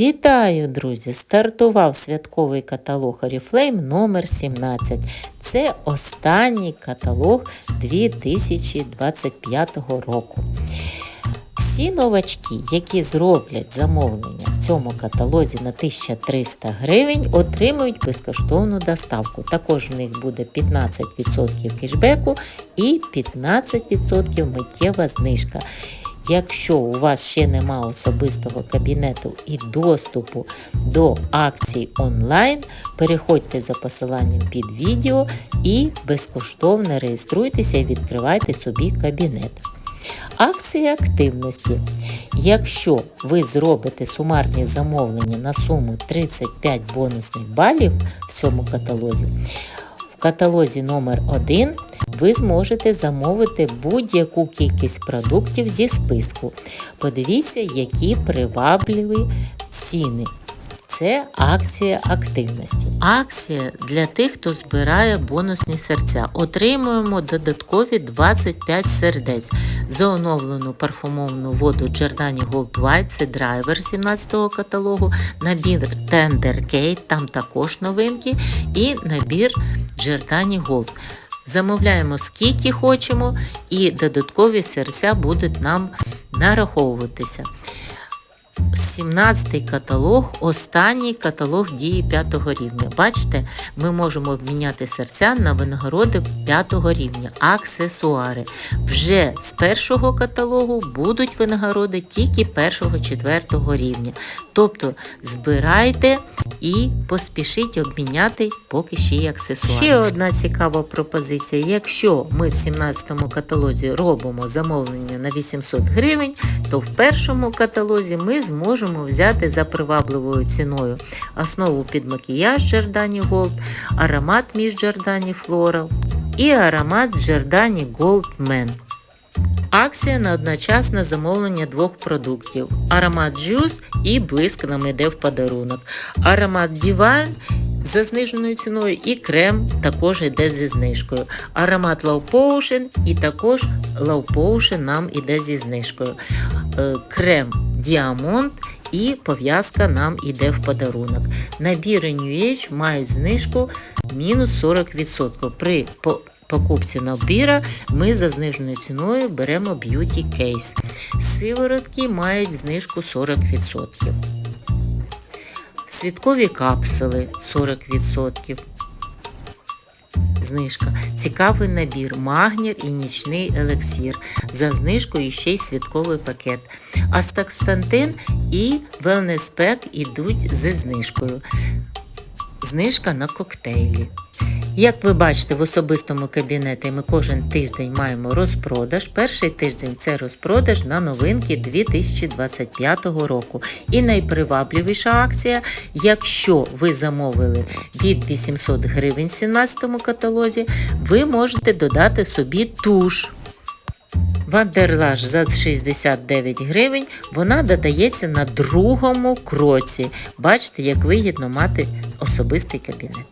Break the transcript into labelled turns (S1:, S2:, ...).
S1: Вітаю, друзі! Стартував святковий каталог Oriflame номер 17. Це останній каталог 2025 року. Всі новачки, які зроблять замовлення в цьому каталозі на 1300 гривень, отримують безкоштовну доставку. Також в них буде 15% кешбеку і 15% миттєва знижка. Якщо у вас ще нема особистого кабінету і доступу до акцій онлайн, переходьте за посиланням під відео і безкоштовно реєструйтеся і відкривайте собі кабінет. Акція активності. Якщо ви зробите сумарні замовлення на суму 35 бонусних балів в цьому каталозі, каталозі номер 1 ви зможете замовити будь-яку кількість продуктів зі списку. Подивіться, які привабливі ціни. Це акція активності. Акція для тих, хто збирає бонусні серця. Отримуємо додаткові 25 сердець за оновлену парфумовну воду Giordani Gold White, це драйвер 17-го каталогу, набір Tender Cake, там також новинки, і набір Giordani Gold. Замовляємо скільки хочемо, і додаткові серця будуть нам нараховуватися. 17 каталог, останній каталог дії 5 рівня. Бачите, ми можемо обміняти серця на винагороди 5 рівня, аксесуари. Вже з першого каталогу будуть винагороди тільки 1-4 рівня. Тобто збирайте і поспішіть обміняти поки ще й аксесуари. Ще одна цікава пропозиція. Якщо ми в 17-му каталозі робимо замовлення на 800 гривень, то в першому каталозі ми зможемо взяти за привабливою ціною основу під макіяж Giordani Gold, аромат між Giordani Floral і аромат Giordani Gold Men. Акція на одночасне замовлення двох продуктів. Аромат Juice і блиск нам іде в подарунок. Аромат Divine за зниженою ціною і крем також йде зі знижкою. Аромат Low Potion і також Low Potion нам іде зі знижкою. Е, Крем Diamond і пов'язка нам йде в подарунок. Набіри New Age мають знижку мінус 40%. При покупці набіра ми за зниженою ціною беремо Beauty кейс. Сиворотки мають знижку 40%. Світкові капсули 40%. Знижка. Цікавий набір, магнір і нічний елексір. За знижкою ще й святковий пакет. Астакстантин і велнеспек ідуть зі знижкою. Знижка на коктейлі. Як ви бачите, в особистому кабінеті ми кожен тиждень маємо розпродаж. Перший тиждень це розпродаж на новинки 2025 року. І найпривабливіша акція, якщо ви замовили від 800 гривень в 17 каталозі, ви можете додати собі туш. Вандерлаж за 69 гривень вона додається на другому кроці. Бачите, як вигідно мати особистий кабінет.